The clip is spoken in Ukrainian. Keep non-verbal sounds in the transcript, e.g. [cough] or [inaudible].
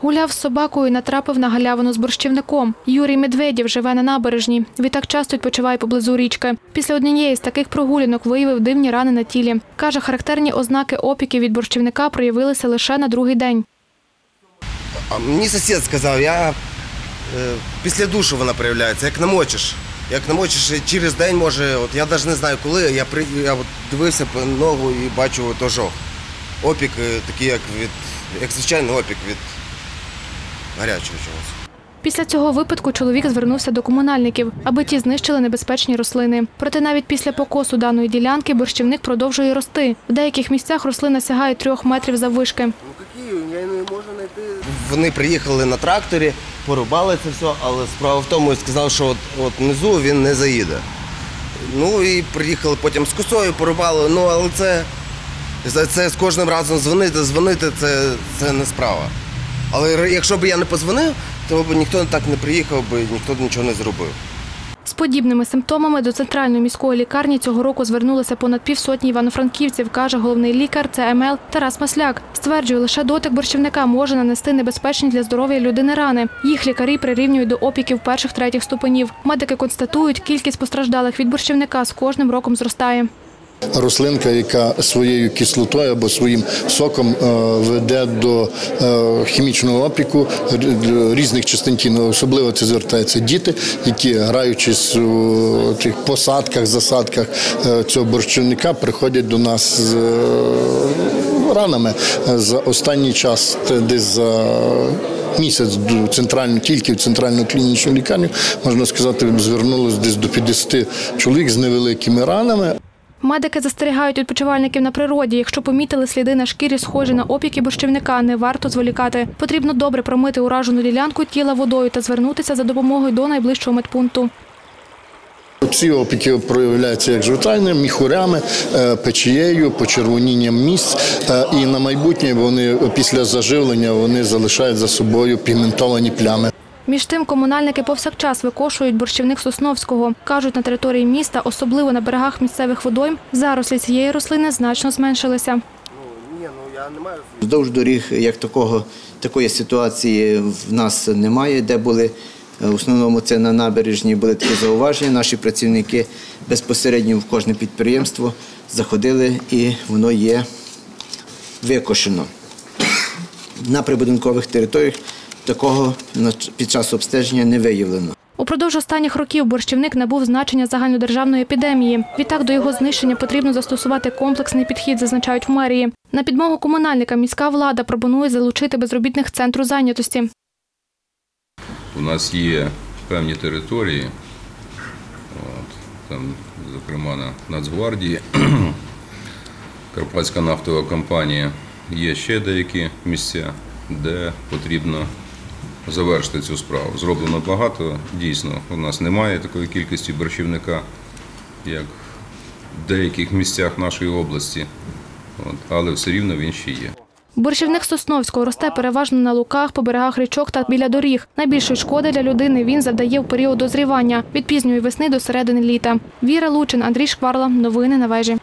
Гуляв з собакою і натрапив на галявину з борщівником. Юрій Медведєв живе на набережні. Відтак часто відпочиває поблизу річки. Після однієї з таких прогулянок виявив дивні рани на тілі. Каже, характерні ознаки опіків від борщівника проявилися лише на другий день. Мені сусід сказав, я е, після душу вона проявляється, як намочиш. Як намочиш через день може, от я навіть не знаю коли, я, при, я от дивився по ногу і бачу от ожог. Опік е, такий, як від, як звичайний опік від гарячого чогось. Після цього випадку чоловік звернувся до комунальників, аби ті знищили небезпечні рослини. Проте навіть після покосу даної ділянки борщівник продовжує рости. В деяких місцях рослина сягає трьох метрів заввишки. Ну які, я не можу знайти. Вони приїхали на тракторі, порубали це все, але справа в тому, сказав, що от, от внизу він не заїде. Ну і приїхали потім з косою, порубали, ну але це, це, це з кожним разом дзвонити, дзвонити це, це не справа. Але якщо б я не позвонив, то б ніхто так не приїхав, би, ніхто нічого не зробив. З подібними симптомами до центральної міської лікарні цього року звернулося понад півсотні івано-франківців, каже головний лікар ЦМЛ Тарас Масляк. Стверджує, лише дотик борщівника може нанести небезпечні для здоров'я людини рани. Їх лікарі прирівнюють до опіків перших третіх ступенів. Медики констатують, кількість постраждалих від борщівника з кожним роком зростає. Рослинка, яка своєю кислотою або своїм соком е, веде до е, хімічного опіку різних частин тіла. Особливо це звертаються діти, які граючись у тих посадках, засадках е, цього борщівника, приходять до нас з ранами. За останній час десь за Місяць до центральну, тільки в центральну клінічну лікарню, можна сказати, звернулось десь до 50 чоловік з невеликими ранами. Медики застерігають відпочивальників на природі. Якщо помітили сліди на шкірі, схожі на опіки борщівника, не варто зволікати. Потрібно добре промити уражену ділянку тіла водою та звернутися за допомогою до найближчого медпункту. Ці опіки проявляються як звичайно, міхурями, е, печією, почервонінням місць. е, І на майбутнє вони після заживлення вони залишають за собою пігментовані плями. Між тим, комунальники повсякчас викошують борщівник Сосновського. Кажуть, на території міста, особливо на берегах місцевих водойм, зарослі цієї рослини значно зменшилися. Вздовж доріг як такого, такої ситуації в нас немає, де були е, в основному це на набережні були такі зауваження. Наші працівники безпосередньо в кожне підприємство заходили і воно є викошено. На прибудинкових територіях такого на під час обстеження не виявлено. Упродовж останніх років борщівник набув значення загальнодержавної епідемії. Відтак до його знищення потрібно застосувати комплексний підхід, зазначають в мерії. На підмогу комунальникам міська влада пропонує залучити безробітних центру зайнятості. У нас є певні території, от, там, зокрема на Нацгвардії, [clears throat] Карпатська нафтова компанія. Є ще деякі місця, де потрібно завершити цю справу. Зроблено багато, дійсно. У нас немає такої кількості борщівника, як в деяких місцях нашої області, от, але все рівно він ще є. Борщівник Сосновського росте переважно на луках, по берегах річок та біля доріг. Найбільшої шкоди для людини він завдає в період дозрівання від пізньої весни до середини літа. Віра Лучин, Андрій Шкварла. Новини на вежі.